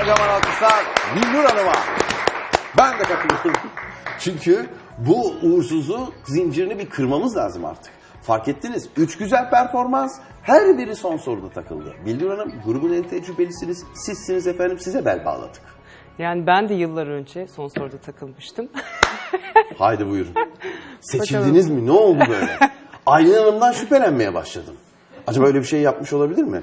Kocaman alkışlar Bilnur Hanım'a. Ben de katılıyorum. Çünkü bu uğursuzu zincirini bir kırmamız lazım artık. Fark ettiniz. Üç güzel performans. Her biri son soruda takıldı. Bildur Hanım grubun en tecrübelisiniz. Sizsiniz efendim size bel bağladık. Yani ben de yıllar önce son soruda takılmıştım. Haydi buyurun. Seçildiniz mi? Ne oldu böyle? Aylin Hanım'dan şüphelenmeye başladım. Acaba öyle bir şey yapmış olabilir mi?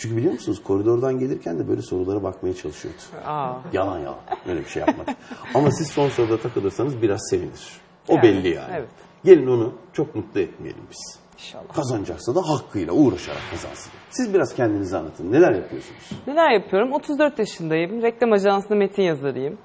Çünkü biliyor musunuz koridordan gelirken de böyle sorulara bakmaya çalışıyordu. Aa, Yalan yalan. Öyle bir şey yapmadı. Ama siz son soruda takılırsanız biraz sevinir. O Yani, belli yani. evet. Gelin onu çok mutlu etmeyelim biz. inşallah. Kazanacaksa da hakkıyla uğraşarak kazansın. Siz biraz kendinizi anlatın. Neler yapıyorsunuz? Neler yapıyorum? 34 yaşındayım. Reklam ajansında metin yazarıyım.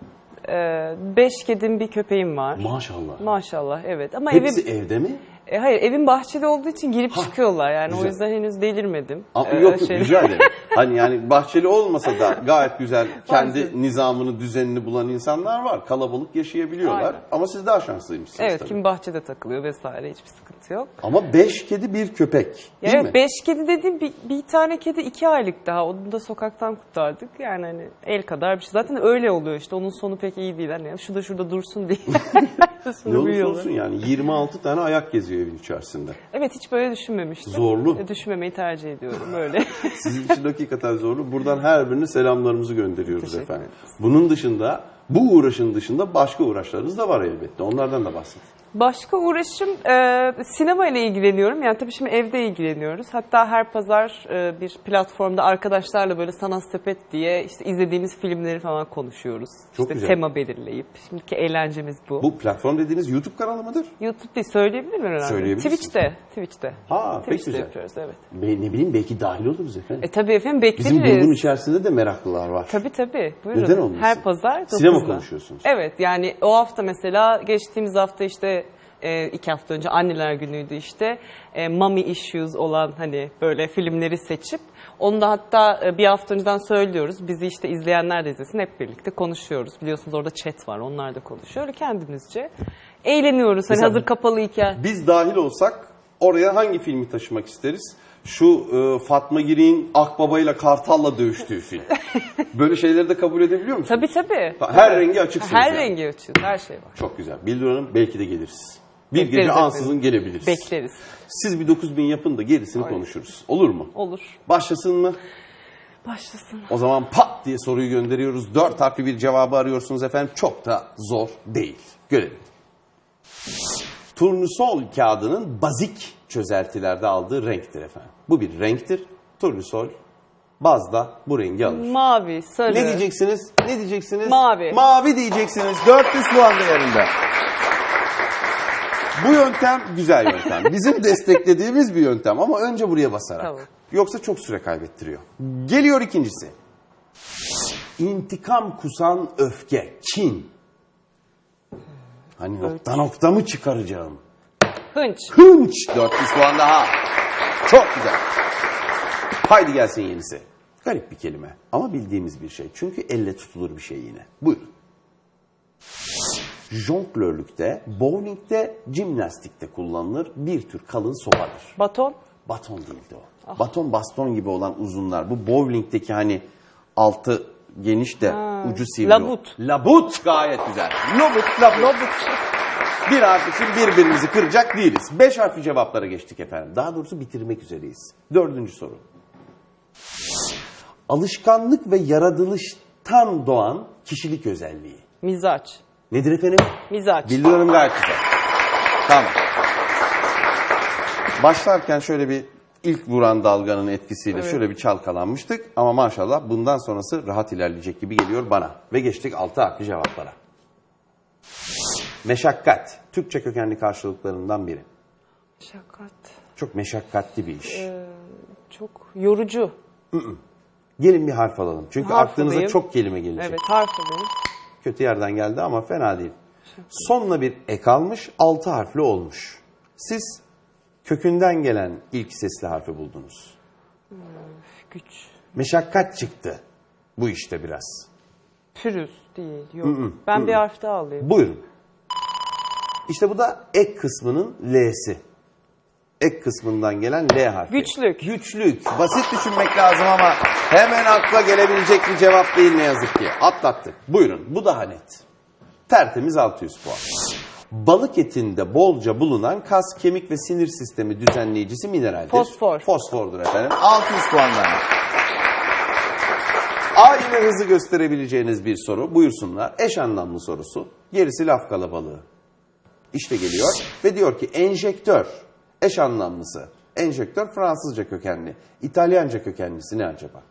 Ee, beş kedim bir köpeğim var. Maşallah. Maşallah evet ama Hepsi evim evde mi? E, hayır evim bahçeli olduğu için girip Hah, çıkıyorlar yani güzel. o yüzden henüz delirmedim. Ama Ee, yok yok şey- rica ederim. Hani yani bahçeli olmasa da gayet güzel kendi nizamını, düzenini bulan insanlar var. Kalabalık yaşayabiliyorlar. Aynen. Ama siz daha şanslıymışsınız Evet tabii. kim bahçede takılıyor vesaire hiçbir sıkıntı yok. Ama beş kedi bir köpek. Değil evet mi? beş kedi dediğim bir, bir tane kedi iki aylık daha. Onu da sokaktan kurtardık. Yani hani el kadar bir şey. Zaten öyle oluyor işte. Onun sonu pek iyi değil. Hani şu da şurada dursun diye. Ne Sonra olursa olsun yani 26 tane ayak geziyor evin içerisinde. Evet hiç böyle düşünmemiştim. Zorlu. E, Düşünmemeyi tercih ediyorum öyle. Sizin için hakikaten zorlu. Buradan her birine selamlarımızı gönderiyoruz Teşekkür efendim. Bunun dışında bu uğraşın dışında başka uğraşlarınız da var elbette. Onlardan da bahsedin. Başka uğraşım e, sinema ile ilgileniyorum. Yani tabii şimdi evde ilgileniyoruz. Hatta her pazar e, bir platformda arkadaşlarla böyle sanat sepet diye işte izlediğimiz filmleri falan konuşuyoruz. Çok işte güzel. tema belirleyip. Şimdiki eğlencemiz bu. Bu platform dediğiniz YouTube kanalı mıdır? YouTube değil söyleyebilir miyim herhalde? Söyleyebilirsin. Twitch'te. Twitch'te. Ha, pek Twitch'te güzel. yapıyoruz evet. Be- ne bileyim belki dahil oluruz efendim. E tabii efendim bekleriz. Bizim grubun içerisinde de meraklılar var. Tabii tabii. Buyurun. Neden olmasın? Her pazar Sinema 9'da. konuşuyorsunuz. Evet yani o hafta mesela geçtiğimiz hafta işte e, iki hafta önce anneler günüydü işte e, mommy issues olan hani böyle filmleri seçip onu da hatta e, bir hafta önceden söylüyoruz. Bizi işte izleyenler de izlesin hep birlikte konuşuyoruz. Biliyorsunuz orada chat var onlar da konuşuyor. Öyle kendimizce eğleniyoruz. Hani Mesela- hazır kapalıyken. Biz dahil olsak oraya hangi filmi taşımak isteriz? Şu e, Fatma Girik'in Akbaba ile Kartal'la dövüştüğü film. Böyle şeyleri de kabul edebiliyor musunuz? Tabii tabii. Her rengi açıksınız Her yani. rengi açığız. Her şey var. Çok güzel. Bildur Hanım belki de geliriz. Bir Bekleriz gece efendim. ansızın gelebiliriz. Bekleriz. Siz bir 9000 yapın da gerisini Aynen. konuşuruz. Olur mu? Olur. Başlasın mı? Başlasın. O zaman pat diye soruyu gönderiyoruz. Dört harfli bir cevabı arıyorsunuz efendim. Çok da zor değil. Görelim. Turnusol kağıdının bazik çözeltilerde aldığı renktir efendim. Bu bir renktir. Turnusol bazda bu rengi alır. Mavi, sarı. Ne diyeceksiniz? Ne diyeceksiniz? Mavi. Mavi diyeceksiniz. 400 puan değerinde. Bu yöntem güzel yöntem. Bizim desteklediğimiz bir yöntem ama önce buraya basarak. Tamam. Yoksa çok süre kaybettiriyor. Geliyor ikincisi. İntikam kusan öfke, kin. Hani nokta nokta mı çıkaracağım? Hınç. Hınç 400 puan daha. Çok güzel. Haydi gelsin yenisi. Garip bir kelime ama bildiğimiz bir şey. Çünkü elle tutulur bir şey yine. Buyurun. Jonglörlükte, bowlingde, jimnastikte kullanılır bir tür kalın sopadır. Baton. Baton değildi o. Baton baston gibi olan uzunlar. Bu bowlingdeki hani altı geniş de ucu sivri. labut. Labut gayet güzel. Labut, labut. Bir harf için birbirimizi kıracak değiliz. Beş harfli cevaplara geçtik efendim. Daha doğrusu bitirmek üzereyiz. Dördüncü soru. Alışkanlık ve yaratılıştan doğan kişilik özelliği. Mizaç. Nedir efendim? Mizaç. Biliyorum gayet güzel. Tamam. Başlarken şöyle bir ilk vuran dalganın etkisiyle Evet. şöyle bir çalkalanmıştık. Ama maşallah bundan sonrası rahat ilerleyecek gibi geliyor bana. Ve geçtik altı harfli cevaplara. Meşakkat. Türkçe kökenli karşılıklarından biri. Şakat. Çok meşakkatli bir iş. Çok yorucu. Gelin bir harf alalım. Çünkü Harf aklınıza alayım. çok kelime gelecek. Evet harf alayım. Kötü yerden geldi ama fena değil. Sonuna bir ek almış, altı harfli olmuş. Siz kökünden gelen ilk sesli harfi buldunuz. Güç. Meşakkat çıktı bu işte biraz. Pürüz değil. Yok. ben bir harf daha alayım. Buyurun. İşte bu da ek kısmının L'si. Ek kısmından gelen L harfi. Güçlük. Güçlük. Basit düşünmek lazım ama hemen akla gelebilecek bir cevap değil ne yazık ki. Atlattık. Buyurun. Bu daha net. Tertemiz 600 puan. Balık etinde bolca bulunan kas, kemik ve sinir sistemi düzenleyicisi mineraldir. Fosfor. Fosfordur efendim. 600 puan daha. Aynı hızı gösterebileceğiniz bir soru. Buyursunlar. Eş anlamlı sorusu. Gerisi laf kalabalığı. İşte geliyor ve diyor ki enjektör eş anlamlısı. Enjektör Fransızca kökenli. İtalyanca kökenlisi ne acaba?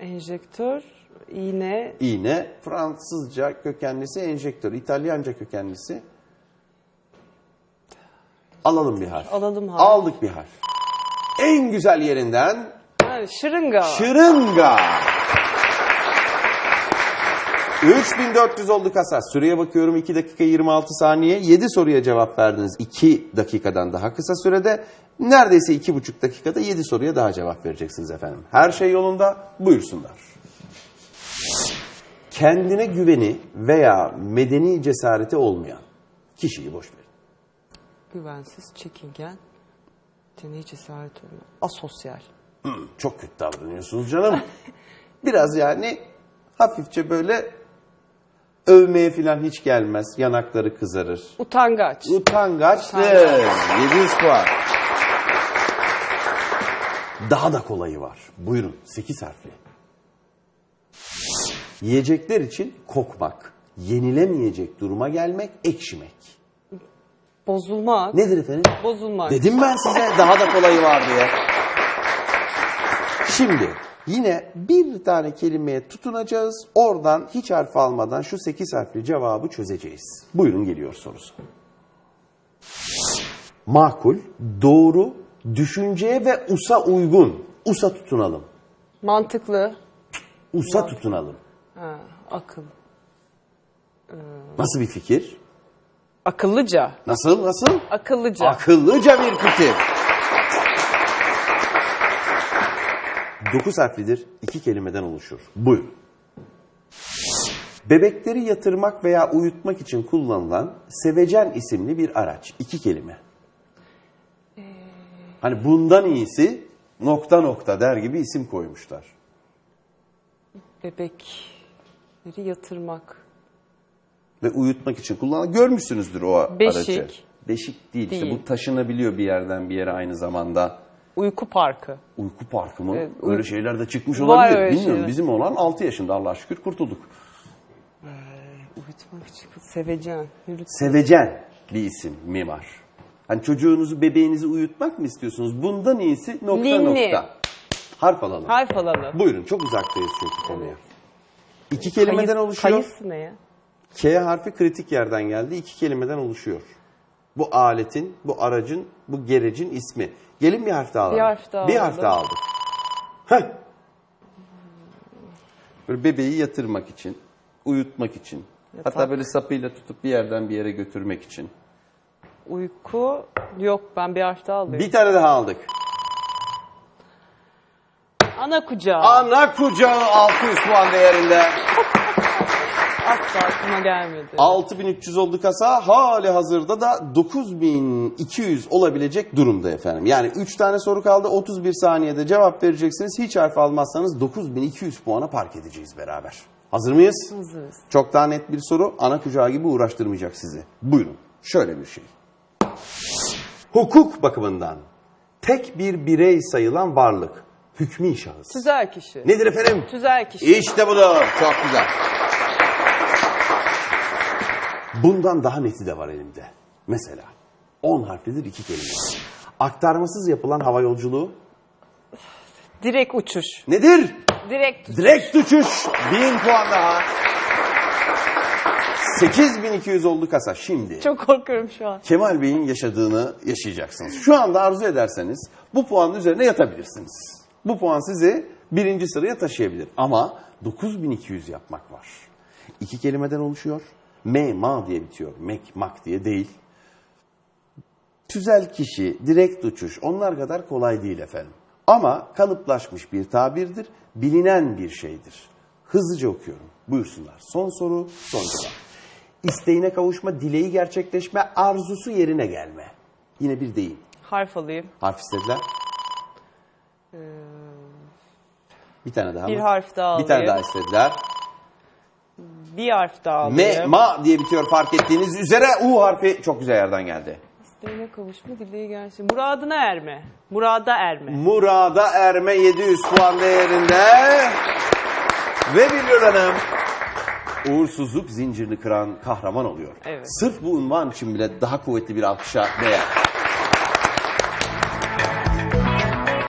Enjektör, iğne, İğne Fransızca kökenlisi enjektör. İtalyanca kökenlisi. Alalım bir harf. Alalım harf. Aldık bir harf. En güzel yerinden ha, şırınga. Şırınga. 3400 oldu kasa. Süreye bakıyorum 2 dakika 26 saniye. 7 soruya cevap verdiniz 2 dakikadan daha kısa sürede. Neredeyse 2,5 dakikada 7 soruya daha cevap vereceksiniz efendim. Her şey yolunda buyursunlar. Kendine güveni veya medeni cesareti olmayan kişiyi boş verin. Güvensiz, çekingen, yeteneği cesaret olma. Asosyal. Hmm, çok kötü davranıyorsunuz canım. Biraz yani hafifçe böyle övmeye falan hiç gelmez. Yanakları kızarır. Utangaç. Utangaçtır. Utangaç. 700 puan. Daha da kolayı var. Buyurun 8 harfli. Yiyecekler için kokmak, yenilemeyecek duruma gelmek, ekşimek. Bozulmak. Nedir efendim? Bozulmak. Dedim ben size daha da kolayı var diye. Şimdi yine bir tane kelimeye tutunacağız. Oradan hiç harf almadan şu 8 harfli cevabı çözeceğiz. Buyurun geliyor sorusu. Makul, doğru, düşünceye ve usa uygun. Usa tutunalım. Mantıklı. Usa tutunalım. Ha, akıl. Nasıl bir fikir? Akıllıca. Nasıl nasıl? Akıllıca. Akıllıca bir fikir. Dokuz harflidir, iki kelimeden oluşur. Buyurun. Bebekleri yatırmak veya uyutmak için kullanılan sevecen isimli bir araç. İki kelime. Hani bundan iyisi nokta nokta der gibi isim koymuşlar. Bebekleri yatırmak. Ve uyutmak için kullanılan görmüşsünüzdür o Beşik. aracı. Beşik değil. İşte Değil. bu taşınabiliyor bir yerden bir yere aynı zamanda. Uyku parkı. Uyku parkı mı? Evet, öyle uy- şeyler de çıkmış Var olabilir. öyle Bilmiyorum. şeyler. Bizim olan 6 yaşında Allah'a şükür kurtulduk. Uyutmak için sevecen. Yürüt. Sevecen bir isim mi var? Hani çocuğunuzu, bebeğinizi uyutmak mı istiyorsunuz? Bundan iyisi nokta Ninni. nokta. Harf alalım. Harf alalım. Buyurun çok uzaktayız çünkü konuya. İki kelimeden Kayıs- oluşuyor. Kayısı ne ya? K harfi kritik yerden geldi. İki kelimeden oluşuyor. Bu aletin, bu aracın, bu gerecin ismi. Gelin bir harf daha alalım. Bir harf daha Bir harf alalım. daha aldık. Heh. Böyle bebeği yatırmak için, uyutmak için. Yatak. Hatta böyle sapıyla tutup bir yerden bir yere götürmek için. Uyku yok ben bir harf daha alıyorum. Bir tane daha aldık. Ana kucağı. Ana kucağı 600 puan değerinde. Asla aklıma gelmedi. 6300 oldu kasa hali hazırda da 9200 olabilecek durumda efendim. Yani 3 tane soru kaldı 31 saniyede cevap vereceksiniz. Hiç harf almazsanız 9200 puana park edeceğiz beraber. Hazır mıyız? Hazırız. Çok daha net bir soru ana kucağı gibi uğraştırmayacak sizi. Buyurun şöyle bir şey. Hukuk bakımından tek bir birey sayılan varlık hükmü şahıs. Tüzel kişi. Nedir efendim? Tüzel kişi. İşte budur. Çok güzel. Bundan daha neti de var elimde. Mesela 10 harflidir iki kelime. Aktarmasız yapılan hava yolculuğu Direkt uçuş. nedir? Direkt uçuş. Direkt uçuş. 1000 puan daha. 8200 oldu kasa. Şimdi Çok korkuyorum şu an. Kemal Bey'in yaşadığını yaşayacaksınız. Şu anda arzu ederseniz bu puanın üzerine yatabilirsiniz. Bu puan sizi birinci sıraya taşıyabilir. Ama 9200 yapmak var. İki kelimeden oluşuyor. Me, ma diye bitiyor. Mek, mak diye değil. Tüzel kişi, direkt uçuş onlar kadar kolay değil efendim. Ama kalıplaşmış bir tabirdir, bilinen bir şeydir. Hızlıca okuyorum. Buyursunlar. Son soru, son cevap. İsteğine kavuşma, dileği gerçekleşme, arzusu yerine gelme. Yine bir deyim. Harf alayım. Harf istediler. Bir tane daha Bir mı? harf daha Bir tane daha istediler. Bir harf daha alayım. Me, ma diye bitiyor fark ettiğiniz üzere U harfi çok güzel yerden geldi. İsteğine kavuşma, dileği gelsin. Muradına erme. Murada erme. Murada Erme 700 puan değerinde. Ve Billur Hanım uğursuzluk zincirini kıran kahraman oluyor. Evet. Sırf bu unvan için bile daha kuvvetli bir alkışa değer.